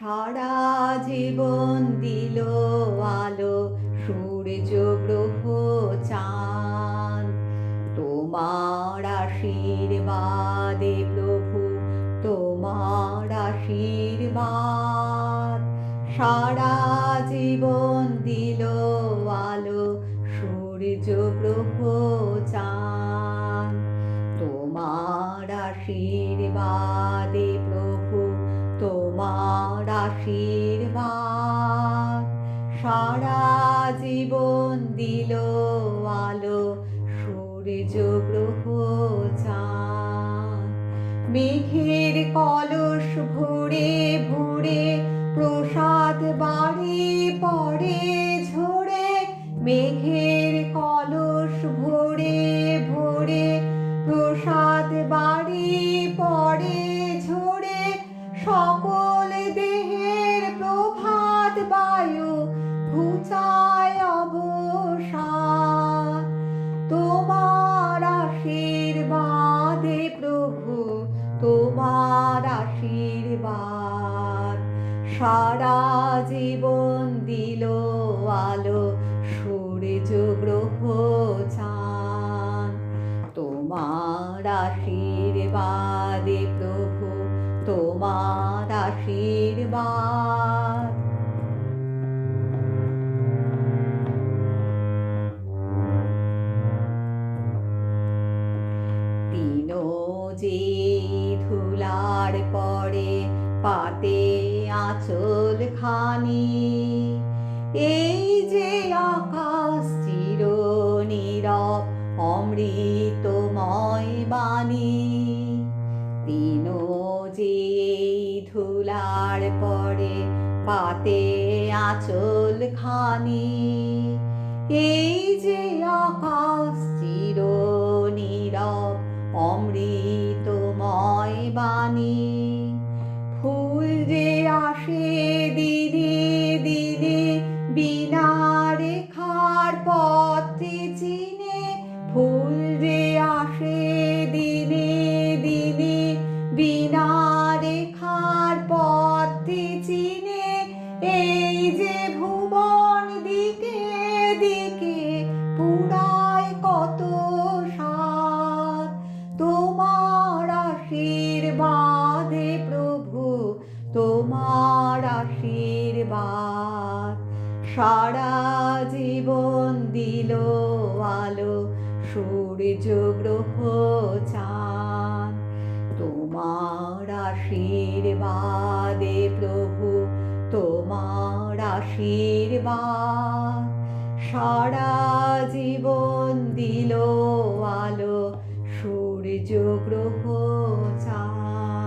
সারা জীবন দিল আলো, সূর্য, গ্রহ, চাঁদ। তোমার আশীর্বাদে প্রভু, তোমার আশীর্বাদ। সারা জীবন দিল আলো, সূর্য, গ্রহ, চাঁদ। তোমার আশীর্বাদে আশীর্বাদ। সারা জীবন দিল আলো, সূর্য গ্রহ চাঁদ। মেঘের কলস ভরে ভরে, প্রসাদ বাড়ি পড়ে ঝরে। মেঘের কলস ভরে ভরে, প্রসাদ বাড়ি পড়ে ঝরে। সকল সারা জীবন দিল আলো, সূর্য, গ্রহ চান তোমার আশীর্বাদে প্রভু, তোমার আশীর্বাদ। ধুলার পরে পাতে আঁচল খানি। এই যে আকাশ চির নীরব অমৃতময় বাণী। তিনো যে ধুলার পরে পাতে আঁচল খানি। এই যে আকাশ চির নীরব অমৃতময় বাণী। ফুল যে আসে দিনে দিনে, বিনা রেখার পথে চিনে ফুল যে আসে দিনে দিনে, বিনা রেখার পথে চিনে এই যে ভুবন দিকে দিকে আশীর্বাদ। সারা জীবন দিল আলো, সূর্য গ্রহ চাঁদ। তোমার আশীর্বাদে প্রভু, তোমার আশীর্বাদ। সারা জীবন দিল আলো, সূর্য গ্রহ চাঁদ।